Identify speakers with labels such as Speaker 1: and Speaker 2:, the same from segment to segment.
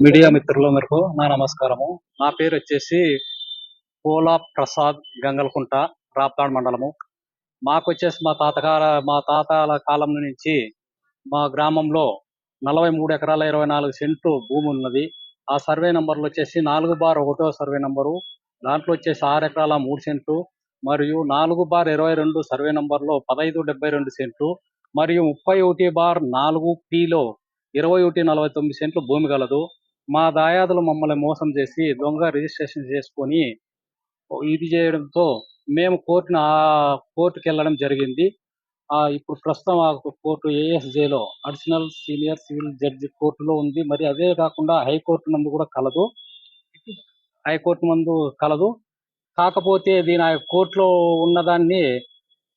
Speaker 1: Media మిత్రుల మేరకు నా నమస్కారము. నా పేరు వచ్చేసి పోలా ప్రసాద్ గంగల్కుంట రాప్తాడ్ మండలము. మాకు వచ్చేసి మా తాతగార మా తాతల కాలం నుంచి మా గ్రామంలో నలభై మూడు ఎకరాల ఇరవై నాలుగు సెంట్లు భూమి ఉన్నది. ఆ సర్వే నంబర్లు వచ్చేసి నాలుగు బార్ ఒకటో సర్వే నంబరు దాంట్లో వచ్చేసి ఆరు ఎకరాల మూడు సెంట్లు మరియు నాలుగు బార్ ఇరవై రెండు సర్వే నంబర్లో పదహైదు డెబ్బై రెండు సెంట్లు మరియు ముప్పై ఒకటి బార్ నాలుగు పిలో ఇరవై ఒకటి నలభై తొమ్మిది సెంట్లు భూమి కలదు మా దాయాదులు మమ్మల్ని మోసం చేసి దొంగ రిజిస్ట్రేషన్ చేసుకొని ఇది చేయడంతో మేము కోర్టును ఆ కోర్టుకి వెళ్ళడం జరిగింది. ఆ ఇప్పుడు ప్రస్తుతం ఆ కోర్టు ఏఎస్జేలో అడిషనల్ సీనియర్ సివిల్ జడ్జి కోర్టులో ఉంది. మరి అదే కాకుండా హైకోర్టు నందు కూడా కలదు. హైకోర్టు నందు కలదు. కాకపోతే దీని ఆ కోర్టులో ఉన్నదాన్ని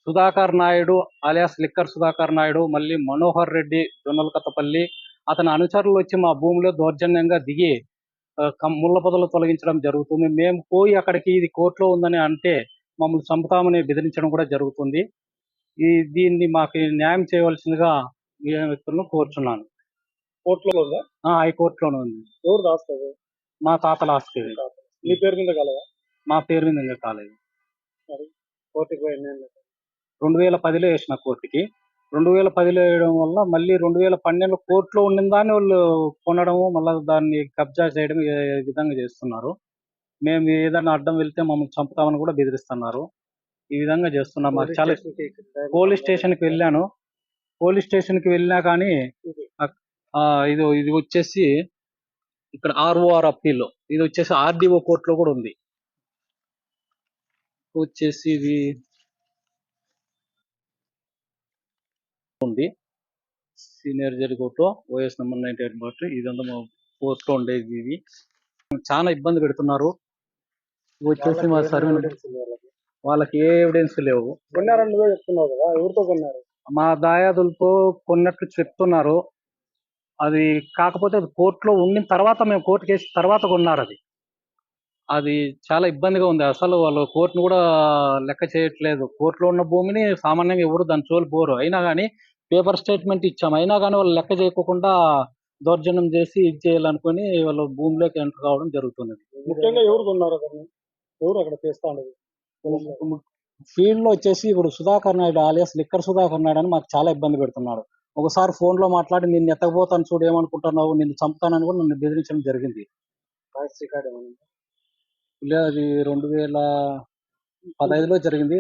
Speaker 1: సుధాకర్ నాయుడు అలియాస్ లిక్కర్ సుధాకర్ నాయుడు మళ్ళీ మనోహర్ రెడ్డి జొన్నలకత్తపల్లి అతని అనుచరులు వచ్చి మా భూమిలో దౌర్జన్యంగా దిగి ముళ్ళ పొదలు తొలగించడం జరుగుతుంది. మేము పోయి అక్కడికి ఇది కోర్టులో ఉందని అంటే మమ్మల్ని చంపుతామని బెదిరించడం కూడా జరుగుతుంది. ఈ దీన్ని మాకు న్యాయం చేయవలసిందిగా వ్యక్తులను కోరుచున్నాను.
Speaker 2: కోర్టులో ఉందా?
Speaker 1: హైకోర్టులోనే ఉంది.
Speaker 2: ఎవరు దాస్తుంది
Speaker 1: మా తాతల ఆస్తి.
Speaker 2: మీ పేరు మీద కలదా?
Speaker 1: మా పేరు మీద ఇంకా కాలేదు.
Speaker 2: కోర్టుకి
Speaker 1: రెండు వేల పదిలో వేసిన కోర్టుకి. రెండు వేల పదిలో వేయడం వల్ల మళ్ళీ రెండు వేల పన్నెండు కోర్టులో ఉండిన దాన్ని వాళ్ళు కొనడము మళ్ళీ దాన్ని కబ్జా చేయడం ఈ విధంగా చేస్తున్నారు. మేము ఏదైనా అడ్డం వెళ్తే మమ్మల్ని చంపుతామని కూడా బెదిరిస్తున్నారు. ఈ విధంగా చేస్తున్నారు. మాకు చాలా పోలీస్ స్టేషన్కి వెళ్ళాను. పోలీస్ స్టేషన్కి వెళ్ళినా కానీ ఆ, ఇది ఇది వచ్చేసి ఇక్కడ ఆర్ఓఆర్ అప్పీల్. ఇది వచ్చేసి ఆర్డీఓ కోర్టులో కూడా ఉంది. వచ్చేసి ఇది ఉంది senior judge court OS number ninety eight but ఇదంతా మా ఉండేది ఇది. చాలా ఇబ్బంది పెడుతున్నారు. వచ్చేసి మా సర్వే వాళ్ళకి ఏ ఎవిడెన్స్ లేవు.
Speaker 2: కొన్నారని నువ్వే చెప్తున్నావు కదా? ఎవరితో కొన్నారు?
Speaker 1: మా దాయాదులతో కొన్నట్లు చెప్తున్నారు. అది కాకపోతే అది కోర్టులో ఉండిన తర్వాత మేము కోర్టు కేసు తర్వాత కొన్నారు అది. అది చాలా ఇబ్బందిగా ఉంది. అసలు వాళ్ళు కోర్టును కూడా లెక్క చేయట్లేదు. కోర్టులో ఉన్న భూమిని సామాన్యంగా ఎవరు దాని చోలు పోరు. అయినా కానీ పేపర్ స్టేట్మెంట్ ఇచ్చాం. అయినా కానీ వాళ్ళు లెక్క చేయకుండా దౌర్జన్యం చేసి ఇది చేయాలనుకుని వాళ్ళు భూమిలోకి ఎంటర్ కావడం జరుగుతుంది.
Speaker 2: ముఖ్యంగా ఎవరు దాన్ని ఎవరు అక్కడ చేస్తా ఉండదు?
Speaker 1: ఫీల్డ్లో వచ్చేసి ఇప్పుడు సుధాకర్ నాయుడు ఆలియాస్ లిక్కర్ సుధాకర్ నాయుడు అని మాకు చాలా ఇబ్బంది పెడుతున్నాడు ఒకసారి ఫోన్లో మాట్లాడి నిన్ను ఎత్తకపోతాను చూడు ఏమనుకుంటున్నావు? నిన్ను చంపుతానని కూడా నన్ను బెదిరించడం జరిగింది.
Speaker 2: వాయిస్ రికార్డ్ ఏమన్నా
Speaker 1: లే, అది రెండు వేల పదహైదులో జరిగింది.